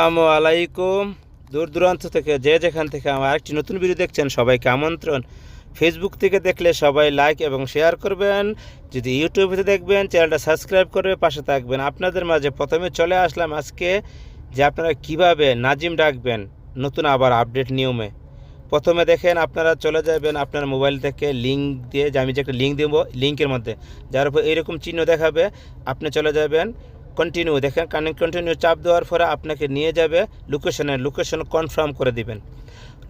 আসসালামু আলাইকুম। দূর দূরান্ত থেকে যে যেখান থেকে আমার আরেকটি নতুন ভিডিও দেখছেন, সবাইকে আমন্ত্রণ। ফেসবুক থেকে দেখলে সবাই লাইক এবং শেয়ার করবেন। যদি ইউটিউবে দেখবেন চ্যানেলটা সাবস্ক্রাইব করবে, পাশে থাকবেন। আপনাদের মাঝে প্রথমে চলে আসলাম আজকে যে আপনারা কীভাবে নাজিম ডাকবেন নতুন আবার আপডেট নিয়মে। প্রথমে দেখেন আপনারা চলে যাবেন আপনার মোবাইল থেকে লিঙ্ক দিয়ে, যে আমি যে একটা লিঙ্ক দেবো লিঙ্কের মধ্যে, যার উপর এরকম চিহ্ন দেখাবে, আপনি চলে যাবেন। কন্টিনিউ দেখেন কানেক্ট কন্টিনিউ চাপ দেওয়ার পরে আপনাকে নিয়ে যাবে লোকেশনে লোকেশন কনফার্ম করে দিবেন।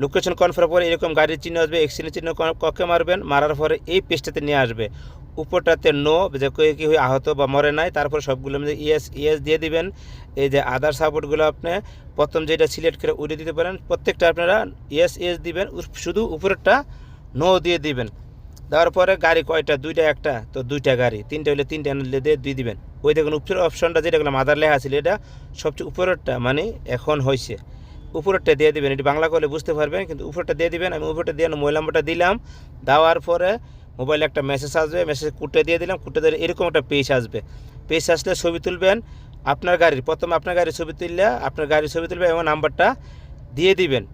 লোকেশন কনফার্ম করে এরকম গাড়ির চিহ্ন আসবে এক্সিডেন্ট চিহ্ন ক- ককে মারবেন, মারার পরে এই পেজটাতে নিয়ে আসবে। উপরটাতে নো যে কি হয়ে আহত বা মরে নাই, তারপর সবগুলো মধ্যে ইয়েস ইয়েস দিয়ে দিবেন। এই যে আদার সাপোর্টগুলো আপনি প্রথম যেটা সিলেক্ট করে উড়ে দিতে পারেন, প্রত্যেকটা আপনারা ইয়েস ইয়েস দিবেন শুধু উপরেরটা নো দিয়ে দিবেন। দেওয়ার পরে গাড়ি কয়টা? দুইটা, একটা? তো দুইটা গাড়ি। তিনটা হলে তিনটা আনলে দিয়ে দুই দিবেন। ওই দেখুন, উপরের অপশনটা যেটা মাদার লেখা ছিল, এটা সবচেয়ে উপরেরটা মানে এখন হয়েছে উপরেরটা দিয়ে দিবেন, এটি বাংলা করলে বুঝতে পারবেন, কিন্তু উপরটা দিয়ে দিবেন, আমি উপরটা দিয়ে মোবাইল নাম্বারটা দিলাম। দেওয়ার পরে মোবাইলে একটা মেসেজ আসবে মেসেজ কুটে দিয়ে দিলাম কুটে দিয়ে এরকম একটা পেজ আসবে। পেজ আসলে ছবি তুলবেন, আপনার গাড়ির, প্রথম আপনার গাড়ির ছবি তুললে আপনার গাড়ির ছবি তুলবে এবং নাম্বারটা দিয়ে দিবেন।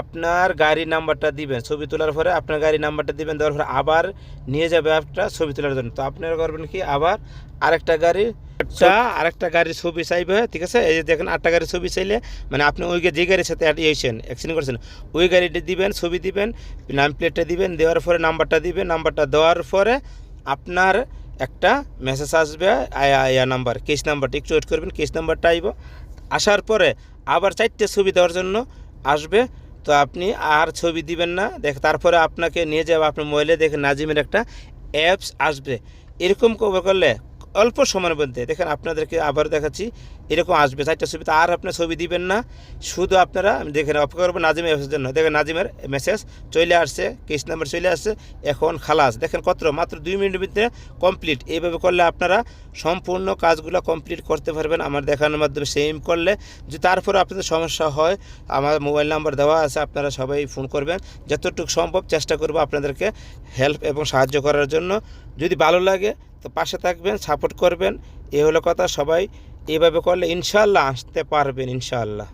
আপনার গাড়ির নাম্বারটা দিবেন, ছবি তোলার পরে আপনার গাড়ির নাম্বারটা দিবেন, দেওয়ার পরে আবার নিয়ে যাবে একটা ছবি তোলার জন্য। তো আপনারা করবেন কি, আবার আরেকটা গাড়ির একটা আরেকটা গাড়ির ছবি চাইবে, ঠিক আছে? এই যে দেখেন, আটটা গাড়ির ছবি চাইলে মানে আপনি ওই যে গাড়ির সাথে ইয়েছেন অ্যাক্সিডেন্ট করেছেন, ওই গাড়িটা দিবেন, ছবি দিবেন, নাম প্লেটটা দিবেন, দেওয়ার পরে নাম্বারটা দিবেন, নাম্বারটা দেওয়ার পরে আপনার একটা মেসেজ আসবে, আয়া নাম্বার কেস নাম্বারটা একটু ওয়েট করবেন কেস নাম্বারটা আইব, আসার পরে আবার চারটে ছবি দেওয়ার জন্য আসবে তো আপনি আর ছবি দিবেন না। দেখ, তারপরে আপনাকে নিয়ে যাবে আপনার মোবাইলে দেখে নাজিমের একটা অ্যাপস আসবে। এরকম কবে করলে অল্প সময়ের মধ্যে। দেখেন, আপনাদেরকে আবার দেখাচ্ছি, এরকম আসবে। চারটা ছবিতে আর আপনার ছবি দিবেন না। শুধু আপনারা, আমি দেখেন, অপেক্ষা করবেন নাজিমের অ্যাপসের জন্য। দেখেন, নাজিমের মেসেজ চলে আসছে কেস নাম্বার চলে আসছে। এখন খালাস। দেখেন, কত? মাত্র দুই মিনিটের মধ্যে কমপ্লিট এইভাবে করলে আপনারা সম্পূর্ণ কাজগুলো কমপ্লিট করতে পারবেন। আমার দেখানোর মাধ্যমে সেম করলে। যদি তারপরে আপনাদের সমস্যা হয়, আমার মোবাইল নাম্বার দেওয়া আছে, আপনারা সবাই ফোন করবেন। যতটুকু সম্ভব চেষ্টা করব আপনাদেরকে হেল্প এবং সাহায্য করার জন্য। যদি ভালো লাগে তো পাশে থাকবেন সাপোর্ট করবেন। এ হলো কথা সবাই। এভাবে করলে ইনশাল্লাহ আসতে পারবেন ইনশাল্লাহ।